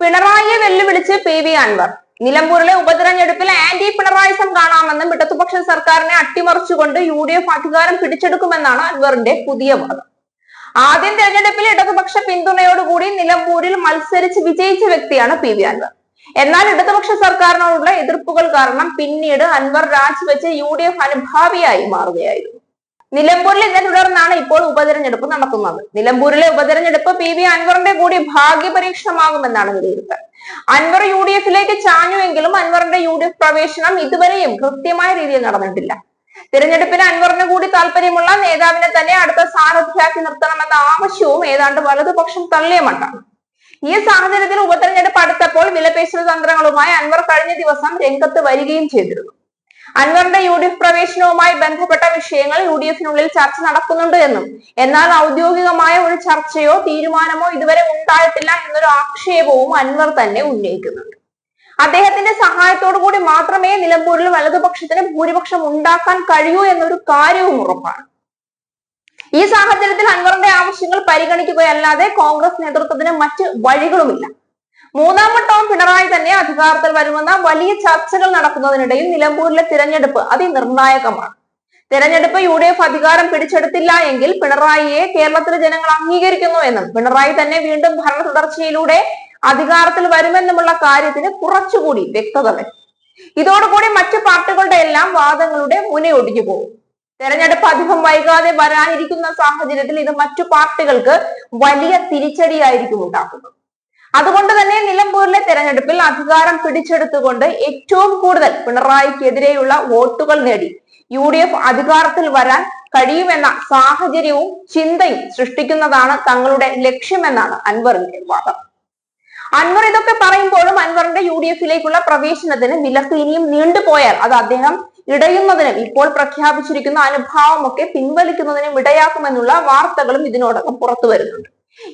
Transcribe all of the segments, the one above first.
പിണറായിയെ വെല്ലുവിളിച്ച് P V Anwar. നിലമ്പൂരിലെ ഉപതെരഞ്ഞെടുപ്പിൽ ആന്റി പിണറായിസം കാണാമെന്നും ഇടതുപക്ഷ സർക്കാരിനെ അട്ടിമറിച്ചുകൊണ്ട് യു ഡി എഫ് അധികാരം പിടിച്ചെടുക്കുമെന്നാണ് അൻവറിന്റെ പുതിയ വാദം. ആദ്യം തെരഞ്ഞെടുപ്പിൽ ഇടതുപക്ഷ പിന്തുണയോടുകൂടി നിലമ്പൂരിൽ മത്സരിച്ച് വിജയിച്ച വ്യക്തിയാണ് പി വി അൻവർ. എന്നാൽ ഇടതുപക്ഷ സർക്കാരിനോടുള്ള എതിർപ്പുകൾ കാരണം പിന്നീട് അൻവർ രാജിവെച്ച് യു ഡി എഫ് അനുഭാവിയായി മാറുകയായിരുന്നു. നിലമ്പൂരിൽ ഇതിനെ തുടർന്നാണ് ഇപ്പോൾ ഉപതെരഞ്ഞെടുപ്പ് നടക്കുന്നത്. നിലമ്പൂരിലെ ഉപതെരഞ്ഞെടുപ്പ് പി വി അൻവറിന്റെ കൂടി ഭാഗ്യ പരീക്ഷണമാകുമെന്നാണ് വിലയിരുത്തൽ. അൻവർ യു ഡി എഫിലേക്ക് ചാഞ്ഞുവെങ്കിലും അൻവറിന്റെ യു ഡി എഫ് പ്രവേശനം ഇതുവരെയും കൃത്യമായ രീതിയിൽ നടന്നിട്ടില്ല. തിരഞ്ഞെടുപ്പിന് അൻവറിന് കൂടി താല്പര്യമുള്ള നേതാവിനെ തന്നെ അടുത്ത സാരഥിയാക്കി നിർത്തണമെന്ന ആവശ്യവും ഏതാണ്ട് വലതുപക്ഷം തള്ളിയ മട്ടാണ്. ഈ സാഹചര്യത്തിൽ ഉപതെരഞ്ഞെടുപ്പ് അടുത്തപ്പോൾ വിലപേശൽ തന്ത്രങ്ങളുമായി അൻവർ കഴിഞ്ഞ ദിവസം രംഗത്ത് വരികയും ചെയ്തിരുന്നു. അൻവറിന്റെ യു ഡി എഫ് പ്രവേശനവുമായി ബന്ധപ്പെട്ട വിഷയങ്ങൾ യു ഡി എഫിനുള്ളിൽ ചർച്ച നടക്കുന്നുണ്ട് എന്നും. എന്നാൽ ഔദ്യോഗികമായ ഒരു ചർച്ചയോ തീരുമാനമോ ഇതുവരെ ഉണ്ടായിട്ടില്ല എന്നൊരു ആക്ഷേപവും അൻവർ തന്നെ ഉന്നയിക്കുന്നുണ്ട്. അദ്ദേഹത്തിന്റെ സഹായത്തോടു കൂടി മാത്രമേ നിലമ്പൂരിൽ വലതുപക്ഷത്തിന് ഭൂരിപക്ഷം ഉണ്ടാക്കാൻ കഴിയൂ എന്നൊരു കാര്യവും ഉറപ്പാണ്. ഈ സാഹചര്യത്തിൽ അൻവറിന്റെ ആവശ്യങ്ങൾ പരിഗണിക്കുകയല്ലാതെ കോൺഗ്രസ് നേതൃത്വത്തിന് മറ്റ് വഴികളുമില്ല. മൂന്നാം വട്ടവും പിണറായി തന്നെ അധികാരത്തിൽ വരുമെന്ന വലിയ ചർച്ചകൾ നടക്കുന്നതിനിടയിൽ നിലമ്പൂരിലെ തിരഞ്ഞെടുപ്പ് അതിനിർണായകമാണ്. തെരഞ്ഞെടുപ്പ് യു ഡി എഫ് അധികാരം പിടിച്ചെടുത്തില്ല എങ്കിൽ പിണറായിയെ കേരളത്തിലെ ജനങ്ങൾ അംഗീകരിക്കുന്നു എന്നും പിണറായി തന്നെ വീണ്ടും ഭരണ തുടർച്ചയിലൂടെ അധികാരത്തിൽ വരുമെന്നുമുള്ള കാര്യത്തിന് കുറച്ചുകൂടി വ്യക്തത വരും. ഇതോടുകൂടി മറ്റു പാർട്ടികളുടെ എല്ലാം വാദങ്ങളുടെ മുനയൊടിഞ്ഞു പോകും. തെരഞ്ഞെടുപ്പ് അധികം വൈകാതെ വരാനിരിക്കുന്ന സാഹചര്യത്തിൽ ഇത് മറ്റു പാർട്ടികൾക്ക് വലിയ തിരിച്ചടിയായിരിക്കും ഉണ്ടാക്കുന്നത്. അതുകൊണ്ട് തന്നെ നിലമ്പൂരിലെ തെരഞ്ഞെടുപ്പിൽ അധികാരം പിടിച്ചെടുത്തുകൊണ്ട് ഏറ്റവും കൂടുതൽ പിണറായിക്കെതിരെയുള്ള വോട്ടുകൾ നേടി. യു ഡി എഫ് അധികാരത്തിൽ വരാൻ കഴിയുമെന്ന സാഹചര്യവും ചിന്തയും സൃഷ്ടിക്കുന്നതാണ് തങ്ങളുടെ ലക്ഷ്യമെന്നാണ് അൻവറിന്റെ വാദം. അൻവർ ഇതൊക്കെ പറയുമ്പോഴും അൻവറിന്റെ യു ഡി എഫിലേക്കുള്ള പ്രവേശനത്തിന് വിലക്ക് ഇനിയും നീണ്ടുപോയാൽ അത് അദ്ദേഹം ഇടയുന്നതിനും ഇപ്പോൾ പ്രഖ്യാപിച്ചിരിക്കുന്ന അനുഭാവമൊക്കെ പിൻവലിക്കുന്നതിനും ഇടയാക്കുമെന്നുള്ള വാർത്തകളും ഇതിനോടകം പുറത്തു വരുന്നുണ്ട്.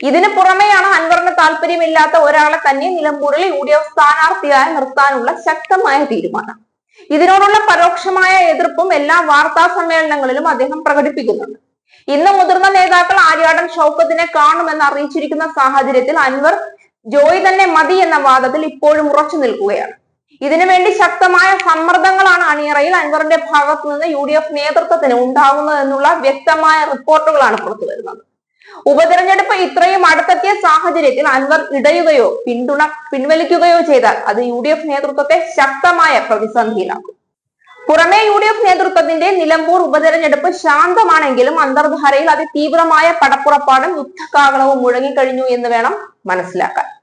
ഇതിന് പുറമെയാണ് അൻവറിന് താല്പര്യമില്ലാത്ത ഒരാളെ തന്നെ നിലമ്പൂരിൽ യു ഡി എഫ് സ്ഥാനാർത്ഥിയായി നിർത്താനുള്ള ശക്തമായ തീരുമാനം. ഇതിനോടുള്ള പരോക്ഷമായ എതിർപ്പും എല്ലാ വാർത്താ സമ്മേളനങ്ങളിലും അദ്ദേഹം പ്രകടിപ്പിക്കുന്നുണ്ട്. ഇന്ന് മുതിർന്ന നേതാക്കൾ ആര്യാടൻ ഷൗക്കത്തിനെ കാണുമെന്ന് അറിയിച്ചിരിക്കുന്ന സാഹചര്യത്തിൽ അൻവർ ജോയി തന്നെ മതി എന്ന വാദത്തിൽ ഇപ്പോഴും ഉറച്ചു നിൽക്കുകയാണ്. ഇതിനുവേണ്ടി ശക്തമായ സമ്മർദ്ദങ്ങളാണ് അണിയറയിൽ അൻവറിന്റെ ഭാഗത്തു നിന്ന് യു ഡി എഫ് നേതൃത്വത്തിന് ഉണ്ടാകുന്നതെന്നുള്ള വ്യക്തമായ റിപ്പോർട്ടുകളാണ് പുറത്തു വരുന്നത് ഉപതെരഞ്ഞെടുപ്പ് ഇത്രയും അടുത്തെത്തിയ സാഹചര്യത്തിൽ അൻവർ ഇടയുകയോ പിന്തുണ പിൻവലിക്കുകയോ ചെയ്താൽ അത് യു ഡി എഫ് നേതൃത്വത്തെ ശക്തമായ പ്രതിസന്ധിയിലാക്കും. പുറമെ യു ഡി എഫ് നേതൃത്വത്തിന്റെ നിലമ്പൂർ ഉപതെരഞ്ഞെടുപ്പ് ശാന്തമാണെങ്കിലും അന്തർധാരയിൽ അതിതീവ്രമായ പടപ്പുറപ്പാടും യുദ്ധകാകളവും മുഴങ്ങിക്കഴിഞ്ഞു എന്ന് വേണം മനസ്സിലാക്കാൻ.